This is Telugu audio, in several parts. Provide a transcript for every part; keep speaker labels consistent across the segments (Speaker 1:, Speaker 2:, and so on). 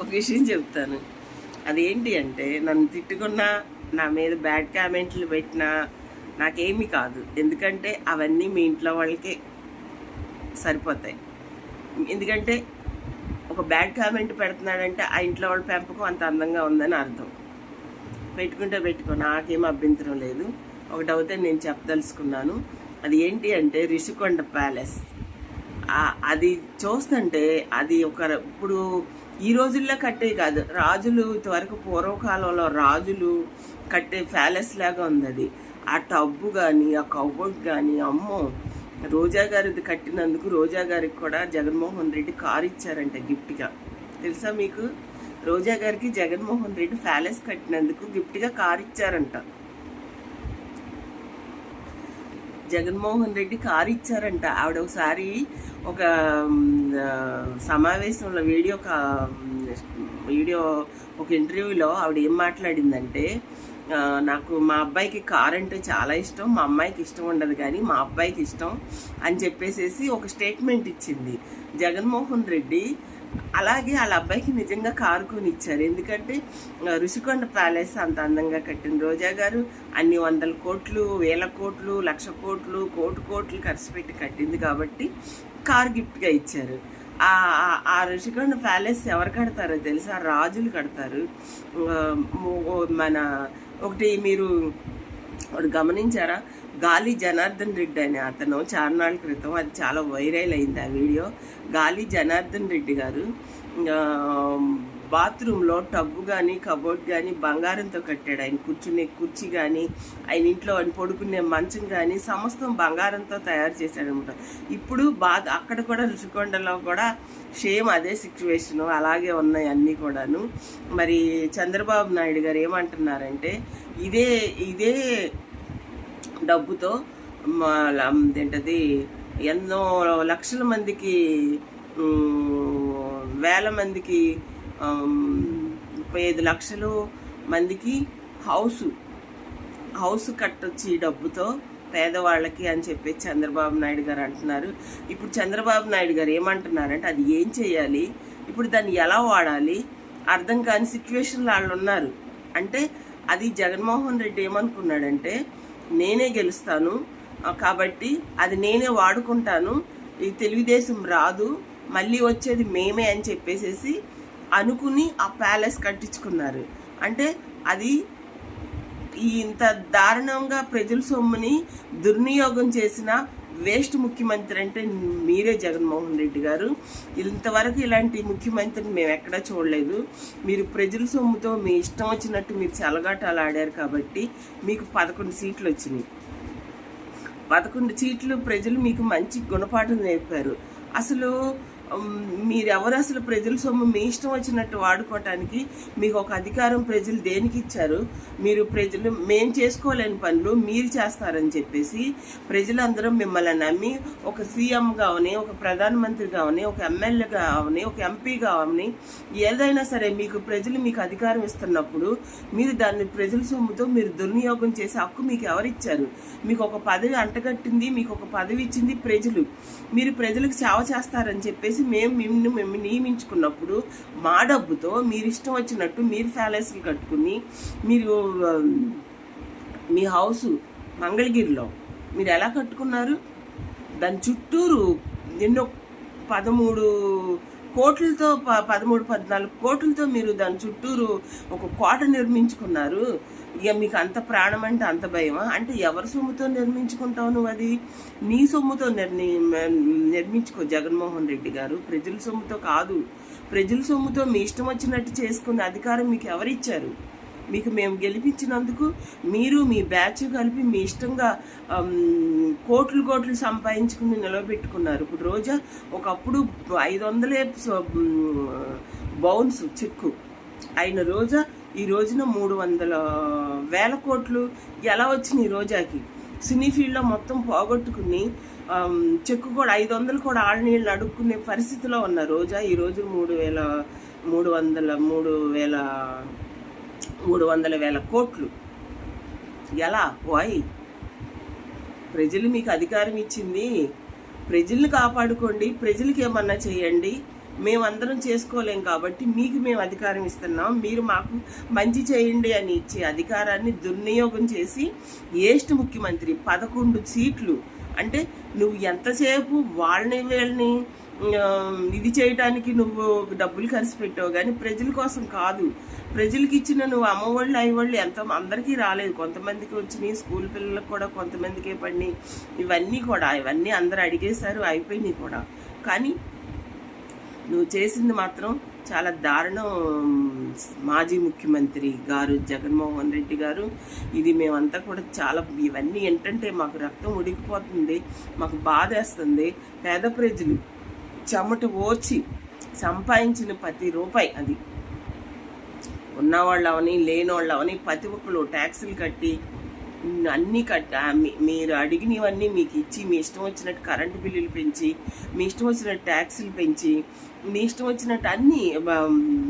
Speaker 1: ఒక విషయం చెప్తాను. అదేంటి అంటే నన్ను తిట్టుకున్నా నా మీద బ్యాడ్ కామెంట్లు పెట్టినా నాకేమీ కాదు. ఎందుకంటే అవన్నీ మీ ఇంట్లో వాళ్ళకే సరిపోతాయి. ఎందుకంటే ఒక బ్యాడ్ కామెంట్ పెడుతున్నాడంటే ఆ ఇంట్లో వాళ్ళ పెంపకం అంత అందంగా ఉందని అర్థం. పెట్టుకుంటే పెట్టుకో నాకేం అభ్యంతరం లేదు. ఒకటి అవుతే నేను చెప్పదలుచుకున్నాను. అది ఏంటి అంటే రిషికొండ ప్యాలెస్. అది చూస్తుంటే అది ఒక ఇప్పుడు ఈ రోజుల్లో కట్టే కాదు. రాజులు ఇంతవరకు పూర్వకాలంలో రాజులు కట్టే ప్యాలెస్ లాగా ఉంది అది ఆ టబ్బు కానీ ఆ కౌబోట్ కానీ అమ్మో! రోజా గారిది కట్టినందుకు రోజా గారికి కూడా జగన్మోహన్ రెడ్డి కారు ఇచ్చారంట గిఫ్ట్గా తెలుసా మీకు? రోజా గారికి జగన్మోహన్ రెడ్డి ప్యాలెస్ కట్టినందుకు గిఫ్ట్గా కారు ఇచ్చారంట. జగన్మోహన్ రెడ్డి కారు ఇచ్చారంట. ఆవిడ ఒకసారి ఒక సమావేశంలో వీడియో కా- వీడియో ఒక ఇంటర్వ్యూలో ఆవిడ ఏం మాట్లాడిందంటే నాకు మా అబ్బాయికి కార్ అంటే చాలా ఇష్టం మా అమ్మాయికి ఇష్టం ఉండదు కానీ మా అబ్బాయికి ఇష్టం అని చెప్పేసేసి ఒక స్టేట్మెంట్ ఇచ్చింది. జగన్మోహన్ రెడ్డి అలాగే వాళ్ళ అబ్బాయికి నిజంగా కారు కొని ఇచ్చారు ఎందుకంటే రుషికొండ ఋషికొండ ప్యాలెస్ అంత అందంగా కట్టిన రోజా గారు అన్ని వందల కోట్లు వేల కోట్లు లక్ష కోట్లు కోటి కోట్లు ఖర్చు పెట్టి కట్టింది కాబట్టి కార్ గిఫ్ట్గా ఇచ్చారు. ఆ ఆ- ఋషికొండ ప్యాలెస్ ఎవరు కడతారో తెలుసా? రాజులు కడతారు. మన ఒకటి మీరు ఒకటి గమనించారా? గాలి జనార్దన్ రెడ్డి అనే అతను చార్నాళ్ళ క్రితం అది చాలా వైరల్ అయింది ఆ వీడియో. గాలి జనార్దన్ రెడ్డి గారు బాత్రూంలో టబ్బు కానీ కబోర్డ్ కానీ బంగారంతో కట్టాడు ఆయన. కూర్చునే కుర్చీ కానీ ఆయన ఇంట్లో ఆయన పడుకునే మంచం కానీ సమస్తం బంగారంతో తయారు చేశాడనమాట. ఇప్పుడు బా అక్కడ కూడా రుషికొండలో కూడా సేమ్ అదే సిచ్యువేషను అలాగే ఉన్నాయి అన్నీ కూడాను. మరి చంద్రబాబు నాయుడు గారు ఏమంటున్నారంటే ఇదే ఇదే డబ్బుతో ఏంటది ఎన్నో లక్షల మందికి వేల మందికి ముప్పై ఐదు లక్షలు మందికి హౌస్ హౌస్ కట్టొచ్చి డబ్బుతో పేదవాళ్ళకి అని చెప్పి చంద్రబాబు నాయుడు గారు అంటున్నారు. ఇప్పుడు చంద్రబాబు నాయుడు గారు ఏమంటున్నారంటే అది ఏం చేయాలి? ఇప్పుడు దాన్ని ఎలా వాడాలి? అర్థం కాని సిచ్యువేషన్లో వాళ్ళు ఉన్నారు. అంటే అది జగన్మోహన్ రెడ్డి ఏమనుకున్నాడంటే నేనే గెలుస్తాను కాబట్టి అది నేనే వాడుకుంటాను ఈ తెలుగుదేశం రాదు మళ్ళీ వచ్చేది మేమే అని చెప్పేసేసి అనుకుని ఆ ప్యాలెస్ కట్టించుకున్నారు. అంటే అది ఇంత దారుణంగా ప్రజల సొమ్ముని దుర్వినియోగం చేసిన వేస్ట్ ముఖ్యమంత్రి అంటే మీరే జగన్మోహన్ రెడ్డి గారు. ఇంతవరకు ఇలాంటి ముఖ్యమంత్రిని మేము ఎక్కడా చూడలేదు. మీరు ప్రజల సొమ్ముతో మీ ఇష్టం వచ్చినట్టు మీరు చెలగాటాలు ఆడారు కాబట్టి మీకు పదకొండు సీట్లు వచ్చినాయి. పదకొండు సీట్లు ప్రజలు మీకు మంచి గుణపాఠం నేర్పారు. అసలు మీరెవరు అసలు ప్రజల సొమ్ము మీ ఇష్టం వచ్చినట్టు వాడుకోవటానికి మీకు ఒక అధికారం ప్రజలు దేనికి ఇచ్చారు? మీరు ప్రజలు మేము చేసుకోలేని పనులు మీరు చేస్తారని చెప్పేసి ప్రజలందరూ మిమ్మల్ని నమ్మి ఒక సీఎం కావని ఒక ప్రధానమంత్రి కావని ఒక ఎమ్మెల్యే కావని ఒక ఎంపీ కావని ఏదైనా సరే మీకు ప్రజలు మీకు అధికారం ఇస్తున్నప్పుడు మీరు దాన్ని ప్రజల సొమ్ముతో మీరు దుర్వినియోగం చేసే హక్కు మీకు ఎవరిచ్చారు? మీకు ఒక పదవి అంటగట్టింది మీకు ఒక పదవి ఇచ్చింది ప్రజలు. మీరు ప్రజలకు సేవ చేస్తారని చెప్పేసి మేము మిమ్మల్ని మేము నియమించుకున్నప్పుడు మా డబ్బుతో మీరు ఇష్టం వచ్చినట్టు మీరు ప్యాలెస్లు కట్టుకుని మీరు మీ హౌస్ మంగళగిరిలో మీరు ఎలా కట్టుకున్నారు? దాని చుట్టూరు ఎన్నో పదమూడు కోట్లతో ప- పదమూడు పద్నాలుగు కోట్లతో మీరు దాని చుట్టూరు ఒక కోట నిర్మించుకున్నారు. ఇక మీకు అంత ప్రాణం అంటే అంత భయమా? అంటే ఎవరి సొమ్ముతో నిర్మించుకుంటావు నువ్వు అది? నీ సొమ్ముతో నిర్మి నిర్మించుకో జగన్మోహన్ రెడ్డి గారు. ప్రజల సొమ్ముతో కాదు. ప్రజల సొమ్ముతో మీ ఇష్టం వచ్చినట్టు చేసుకునే అధికారం మీకు ఎవరిచ్చారు? మీకు మేము గెలిపించినందుకు మీరు మీ బ్యాచ్ కలిపి మీ ఇష్టంగా కోట్లు కోట్లు సంపాదించుకుని నిలబెట్టుకున్నారు. ఇప్పుడు రోజా ఒకప్పుడు ఐదు వందలే బౌన్స్ చెక్కు. అయిన రోజా ఈ రోజున మూడు వందల వేల కోట్లు ఎలా వచ్చినాయి రోజాకి? సినీ ఫీల్డ్లో మొత్తం పోగొట్టుకుని చెక్కు కూడా ఐదు వందలు కూడా ఆడనీళ్ళు అడుక్కునే పరిస్థితిలో ఉన్న రోజా ఈ రోజు మూడు వేల మూడు వందల మూడు వేల మూడు వందల వేల కోట్లు. ఎలా? వై ప్రజలు మీకు అధికారం ఇచ్చింది. ప్రజల్ని కాపాడుకోండి. ప్రజలకి ఏమన్నా చేయండి. మేమందరం చేసుకోలేం కాబట్టి మీకు మేము అధికారం ఇస్తున్నాం. మీరు మాకు మంచి చేయండి అని ఇచ్చే అధికారాన్ని దుర్వినియోగం చేసి ఏస్ట్ ముఖ్యమంత్రి పదకొండు సీట్లు. అంటే నువ్వు ఎంతసేపు వాళ్ళని వీళ్ళని ఇది చేయటానికి నువ్వు డబ్బులు ఖర్చు పెట్టావు. కానీ ప్రజల కోసం కాదు. ప్రజలకి ఇచ్చిన నువ్వు అమ్మఒళ్ళు అయ్యవాళ్ళు ఎంతో అందరికీ రాలేదు. కొంతమందికి వచ్చినాయి స్కూల్ పిల్లలకు కూడా కొంతమందికే పడినాయి. ఇవన్నీ కూడా ఇవన్నీ అందరు అడిగేశారు అయిపోయినాయి కూడా. కానీ నువ్వు చేసింది మాత్రం చాలా దారుణం మాజీ ముఖ్యమంత్రి గారు జగన్మోహన్ రెడ్డి గారు. ఇది మేమంతా కూడా చాలా ఇవన్నీ ఏంటంటే మాకు రక్తం ఉడికిపోతుంది మాకు బాధేస్తుంది. పేద ప్రజలు చెమట ఓచి సంపాదించిన ప్రతి రూపాయి అది. ఉన్నవాళ్ళవని లేనివాళ్ళవని ప్రతి ఒక్కరు ట్యాక్సులు కట్టి అన్నీ కట్ మీరు అడిగినవన్నీ మీకు ఇచ్చి మీ ఇష్టం వచ్చినట్టు కరెంటు బిల్లులు పెంచి మీ ఇష్టం వచ్చినట్టు ట్యాక్సులు పెంచి మీ ఇష్టం వచ్చినట్టు అన్నీ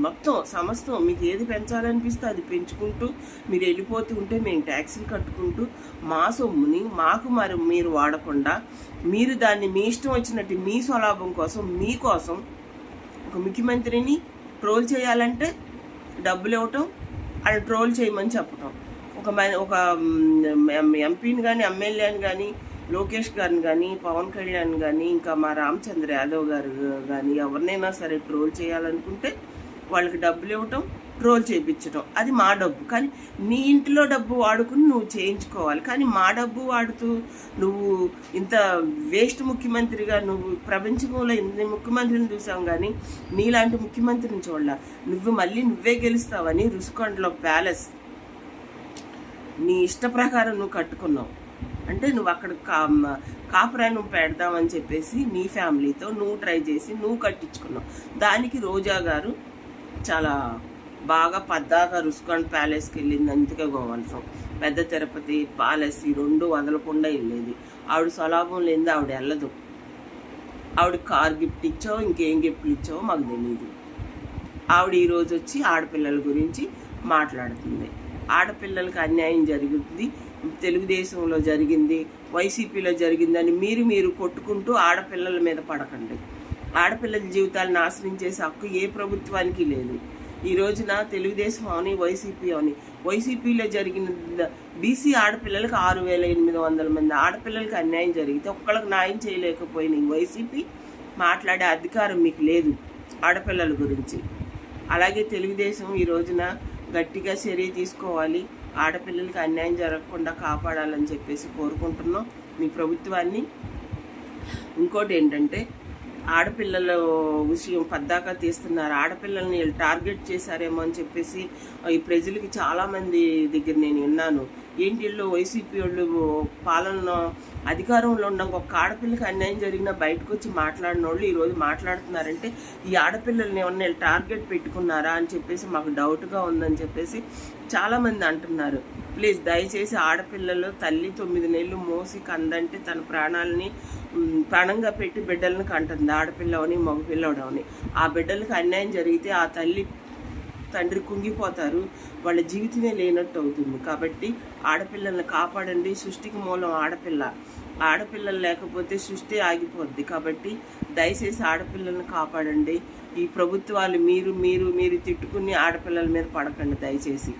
Speaker 1: మొత్తం సమస్తం మీకు ఏది పెంచాలనిపిస్తే అది పెంచుకుంటూ మీరు వెళ్ళిపోతూ ఉంటే మేము ట్యాక్సీలు కట్టుకుంటూ మా సొమ్ముని మాకు మరి మీరు వాడకుండా మీరు దాన్ని మీ ఇష్టం వచ్చినట్టు మీ స్వలాభం కోసం మీకోసం ఒక ముఖ్యమంత్రిని ట్రోల్ చేయాలంటే డబ్బులు ఇవ్వటం వాళ్ళు ట్రోల్ చేయమని చెప్పటం. ఒక మన- ఒక ఎంపీని కానీ ఎమ్మెల్యేని కానీ లోకేష్ గారిని కానీ పవన్ కళ్యాణ్ కానీ ఇంకా మా రామచంద్ర యాదవ్ గారు కానీ ఎవరినైనా సరే ట్రోల్ చేయాలనుకుంటే వాళ్ళకి డబ్బులు ఇవ్వటం ట్రోల్ చేయించడం అది మా డబ్బు. కానీ నీ ఇంట్లో డబ్బు వాడుకుని నువ్వు చేయించుకోవాలి. కానీ మా డబ్బు వాడుతూ నువ్వు ఇంత వేస్ట్ ముఖ్యమంత్రిగా నువ్వు ప్రపంచంలో ఎన్ని ముఖ్యమంత్రిని చూసాం కానీ నీలాంటి ముఖ్యమంత్రిని చూడాల. నువ్వు మళ్ళీ నువ్వే గెలుస్తావని రుసుకొండలో ప్యాలెస్ నీ ఇష్ట ప్రకారం నువ్వు కట్టుకున్నావు. అంటే నువ్వు అక్కడ కా కాపురాన్ని పెడదామని చెప్పేసి నీ ఫ్యామిలీతో నువ్వు ట్రై చేసి నువ్వు కట్టించుకున్నావు. దానికి రోజా గారు చాలా బాగా పద్దాక రుస్కాన్ ప్యాలెస్కి వెళ్ళింది అందుకే గోవంశం. పెద్ద తిరుపతి ప్యాలెస్ ఈ రెండు వదలకుండా వెళ్ళేది. ఆవిడ స్వలాభం లేనిది ఆవిడ వెళ్ళదు. ఆవిడ కార్ గిఫ్ట్ ఇచ్చావు ఇంకేం గిఫ్ట్లు ఇచ్చావో మాకు తెలియదు ఆవిడ ఈరోజు వచ్చి ఆడపిల్లల గురించి మాట్లాడుతుంది. ఆడపిల్లలకు అన్యాయం జరుగుతుంది తెలుగుదేశంలో జరిగింది వైసీపీలో జరిగిందని మీరు మీరు కొట్టుకుంటూ ఆడపిల్లల మీద పడకండి. ఆడపిల్లల జీవితాలు నాశనం చేసే హక్కు ఏ ప్రభుత్వానికి లేదు. ఈ రోజున తెలుగుదేశం అవని వైసీపీ అని వైసీపీలో జరిగిన బీసీ ఆడపిల్లలకు ఆరు వేల ఎనిమిది వందల మంది ఆడపిల్లలకి అన్యాయం జరిగితే ఒక్కళ్ళకి న్యాయం చేయలేకపోయినాయి వైసీపీ మాట్లాడే అధికారం మీకు లేదు ఆడపిల్లల గురించి. అలాగే తెలుగుదేశం ఈ రోజున గట్టిగా చర్య తీసుకోవాలి. ఆడపిల్లలకి అన్యాయం జరగకుండా కాపాడాలని చెప్పేసి కోరుకుంటున్నాం. మీ ప్రభుత్వాన్ని. ఇంకోటి ఏంటంటే ఆడపిల్లల విషయం పద్దాకా తీస్తున్నారు. ఆడపిల్లల్ని వీళ్ళు టార్గెట్ చేశారేమో అని చెప్పేసి ఈ ప్రజలకి చాలామంది దగ్గర నేను విన్నాను. ఏంటి వీళ్ళు వైసీపీ వాళ్ళు పాలనలో అధికారంలో ఉన్న ఒక ఆడపిల్లకి అన్యాయం జరిగినా బయటకు వచ్చి మాట్లాడిన వాళ్ళు ఈరోజు మాట్లాడుతున్నారంటే ఈ ఆడపిల్లల్ని ఏమన్నా వీళ్ళు టార్గెట్ పెట్టుకున్నారా అని చెప్పేసి మాకు డౌట్గా ఉందని చెప్పేసి చాలామంది అంటున్నారు. ప్లీజ్ దయచేసి ఆడపిల్లలు తల్లి తొమ్మిది నెలలు మోసి కందంటే తన ప్రాణాలని ప్రాణంగా పెట్టి బిడ్డలను కంటుంది. ఆడపిల్లవని మగపిల్లవడవని ఆ బిడ్డలకు అన్యాయం జరిగితే ఆ తల్లి తండ్రి కుంగిపోతారు. వాళ్ళ జీవితమే లేనట్టు అవుతుంది. కాబట్టి ఆడపిల్లల్ని కాపాడండి. సృష్టికి మూలం ఆడపిల్ల. ఆడపిల్లలు లేకపోతే సృష్టి ఆగిపోద్ది. కాబట్టి దయచేసి ఆడపిల్లల్ని కాపాడండి. ఈ ప్రభుత్వాలు మీరు మీరు మీరు తిట్టుకుని ఆడపిల్లల మీద పడకండి దయచేసి.